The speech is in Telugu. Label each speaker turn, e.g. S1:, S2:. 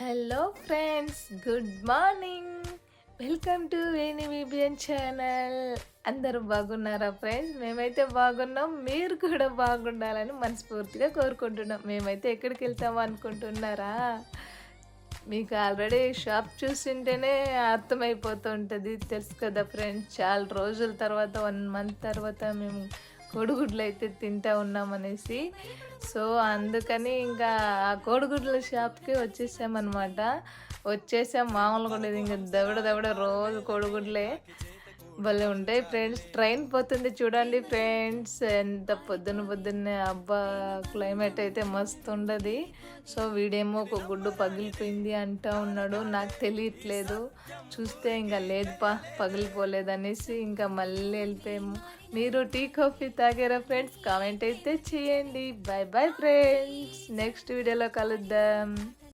S1: Hello friends good morning welcome to ఏనిబిబిఎన్ channel అందరూ బాగున్నారా ఫ్రెండ్స్ మేమైతే బాగున్నాం. మీరు కూడా బాగుండాలని మనస్ఫూర్తిగా కోరుకుంటున్నాం. మేమైతే ఎక్కడికి వెళ్తామో అనుకుంటున్నారా? మీకు ఆల్రెడీ షాప్ చూస్తుంటేనే అర్థమైపోతుంటుంది తెలుసు కదా ఫ్రెండ్స్ చాలా రోజుల తర్వాత వన్ మంత్ తర్వాత మేము కోడిగుడ్లు అయితే తింటా ఉన్నాం అనేసి సో అందుకని ఇంకా ఆ కోడిగుడ్ల షాప్కి వచ్చేసామన్నమాట. వచ్చేసాం మామూలుగా ఉండేది. ఇంకా దవడ దవడ రోజు కోడిగుడ్లే. భలే ఉంటాయి ఫ్రెండ్స్. ట్రైన్ పోతుంది చూడండి ఫ్రెండ్స్. ఎంత పొద్దున పొద్దున్నే అబ్బా క్లైమేట్ అయితే మస్తు ఉండదు. సో వీడేమో ఒక గుడ్డు పగిలిపోయింది అంటూ ఉన్నాడు. నాకు తెలియట్లేదు. చూస్తే ఇంకా లేదు పా పగిలిపోలేదు అనేసి ఇంకా మళ్ళీ వెళ్ళిపోయాము. మీరు టీ కాఫీ తాగారా ఫ్రెండ్స్? కామెంట్ అయితే చేయండి. Bye bye friends. నెక్స్ట్ వీడియోలో కలుద్దాం.